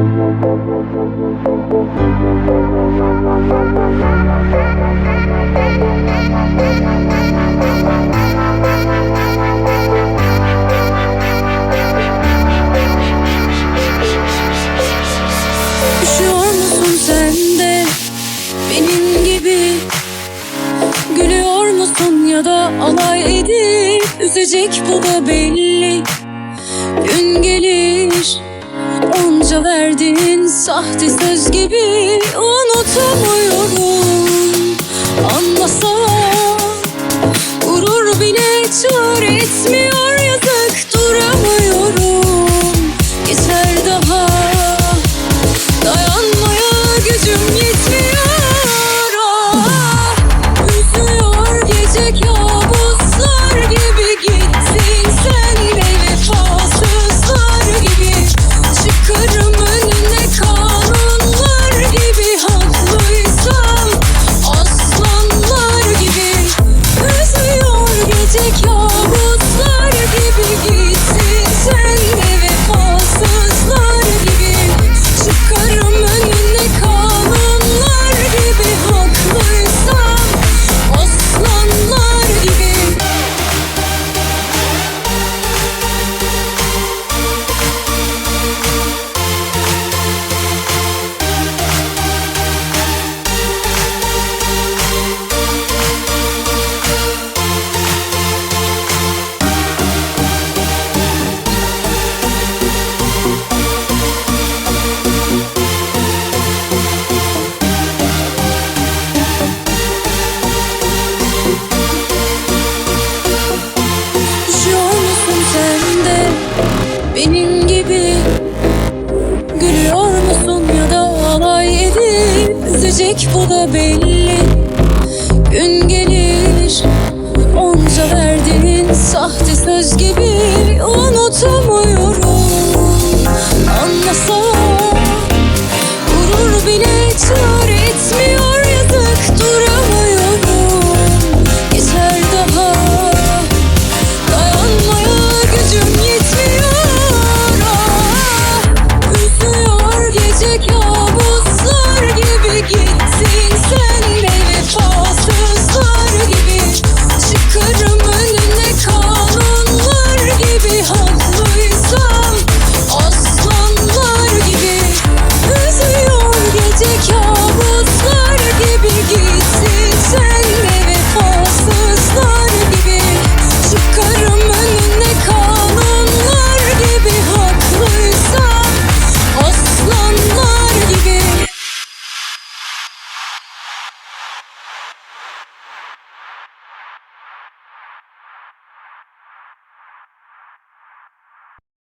Üşüyor musun sen de? Benim gibi Gülüyor musun ya da alay edip Üzecek bu da belli. Gün gelir Onca verdiğin sahte söz gibi Unutamıyorum Anlasam Gurur bile çare etmiyor benim gibi Gülüyor musun ya da alay edip Üzecek bu da belli. Gün gelir Onca verdiğin sahte söz gibi Anlasam